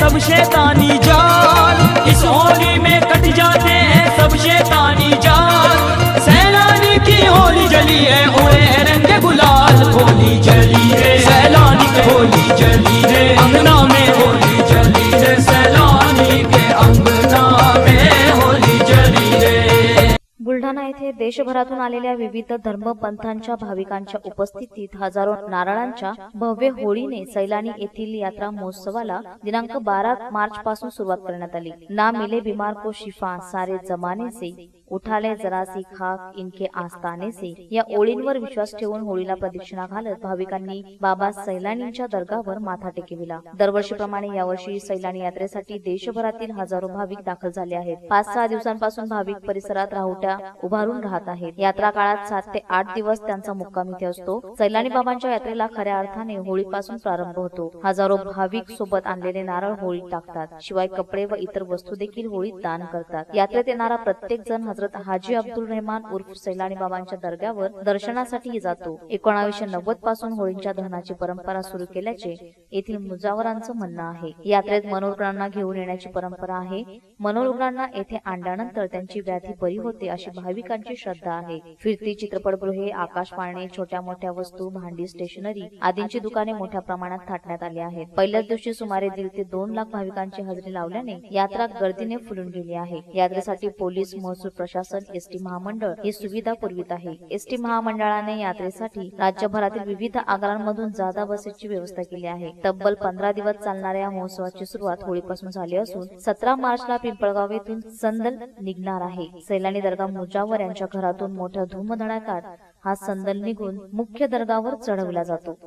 सब शैतानी जान। इस होली में कट जाते हैं बुलढाणा येथे देशभरातून आलेल्या विविध धर्मपंथांच्या भाविकांच्या उपस्थितीत हजारो नारळांच्या भव्य होळीने सैलानी येथील यात्रा महोत्सवाला दिनांक बारा मार्च पासून सुरुवात करण्यात आली. ना मिले बीमार को शिफा सारे जमाने से उठाले जरासी खाक इनके आस्थाने से या ओळींवर विश्वास ठेवून होळीला प्रदक्षिणा घालत भाविकांनी बाबा सैलानींच्या दर्गावर माथा टेकविला. दरवर्षीप्रमाणे यावर्षी सैलानी यात्रेसाठी देशभरातील हजारो भाविक दाखल झाले आहेत. पाच सहा दिवसांपासून भाविक परिसरात राहुट्या उभारून राहत आहेत. यात्रा काळात सात ते आठ दिवस त्यांचा मुक्काम इथे असतो. सैलानी बाबांच्या यात्रेला खऱ्या अर्थाने होळीपासून प्रारंभ होतो. हजारो भाविक सोबत आणलेले नारळ होळीत टाकतात. शिवाय कपडे व इतर वस्तू देखील होळीत दान करतात. यात्रेत येणारा प्रत्येक जण हजरत हाजी अब्दुल रहमान उर्फ सैलानी बाबांच्या दर्ग्यावर दर्शनासाठी जातो. एकोणावीसशे नव्वदपासून होळीच्या दहनाची परंपरा सुरू केल्याचे येथील मुजावरांचं म्हणणं आहे. यात्रेत मनोरुग्णांना घेऊन येण्याची परंपरा आहे. मनोरुग्णांना येथे आणल्यानंतर त्यांची व्याधी बरी होते अशी भाविकांची श्रद्धा आहे. फिरती चित्रपटगृहे आकाश पाळणे छोट्या मोठ्या वस्तू भांडी स्टेशनरी आदींची दुकाने मोठ्या प्रमाणात थाटण्यात आली आहेत. पहिल्याच दिवशी सुमारे दीड ते दोन लाख भाविकांची हजेरी लावल्याने यात्रा गर्दीने फुलून गेली आहे. यात्रेसाठी पोलीस महसूल प्रशासन एसटी महामंडळ ही सुविधा पुरवित आहे. एसटी महामंडळाने यात्रेसाठी राज्यभरातील विविध आगारांमधून जादा बसेसची व्यवस्था केली आहे. तब्बल पंधरा दिवस चालणाऱ्या या महोत्सवाची सुरुवात होळीपासून झाली असून सतरा मार्चला पिंपळगाव येथून संदल निघणार आहे. सैलानी दर्गा मुजावर यांच्या घरातून मोठ्या धूमधडाक्यात हा संदल निघून मुख्य दर्गावर चढवला जातो.